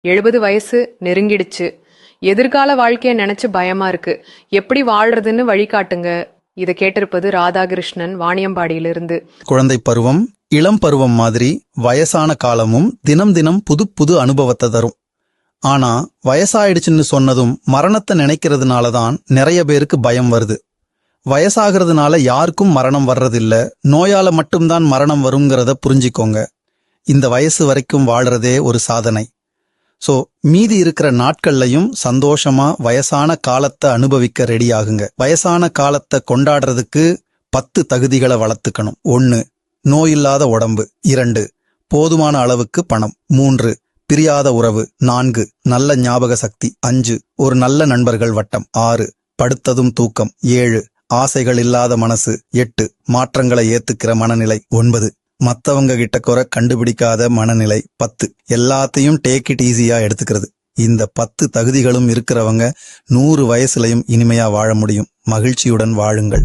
எழுபது வயசு நெருங்கிடுச்சு. எதிர்கால வாழ்க்கைய நினைச்சு பயமா இருக்கு. எப்படி வாழ்றதுன்னு வழிகாட்டுங்க இதை கேட்டிருப்பது ராதாகிருஷ்ணன் வாணியம்பாடியிலிருந்து. குழந்தை பருவம் இளம் பருவம் மாதிரி வயசான காலமும் தினம் தினம் புது புது அனுபவத்தை தரும். ஆனா வயசாயிடுச்சுன்னு சொன்னதும் மரணத்தை நினைக்கிறதுனால தான் நிறைய பேருக்கு பயம் வருது. வயசாகிறதுனால யாருக்கும் மரணம் வர்றதில்ல. நோயால மட்டும்தான் மரணம் வருங்கிறத புரிஞ்சிக்கோங்க. இந்த வயசு வரைக்கும் வாழ்றதே ஒரு சாதனை. சோ மீதி இருக்கிற நாட்கள்லயும் சந்தோஷமா வயசான காலத்தை அனுபவிக்க ரெடி ஆகுங்க. வயசான காலத்தை கொண்டாடுறதுக்கு பத்து தகுதிகளை வளர்த்துக்கணும். ஒன்னு நோயில்லாத உடம்பு. இரண்டு போதுமான அளவுக்கு பணம். மூன்று பிரியாத உறவு. நான்கு நல்ல ஞாபக சக்தி. அஞ்சு ஒரு நல்ல நண்பர்கள் வட்டம். ஆறு படுத்ததும் தூக்கம். ஏழு ஆசைகள் இல்லாத மனசு. எட்டு மாற்றங்களை ஏத்துக்கிற மனநிலை. ஒன்பது மத்தவங்க கிட்ட குறை கண்டுபிடிக்காத மனநிலை பத்து. எல்லாத்தையும் டேக் இட் ஈஸியா எடுத்துக்கிறது. இந்த பத்து தகுதிகளும் இருக்கிறவங்க நூறு வயசுலையும் இனிமையா வாழ முடியும். மகிழ்ச்சியுடன் வாழுங்கள்.